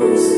years.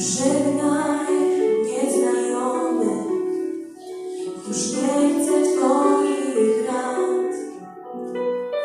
Żegnam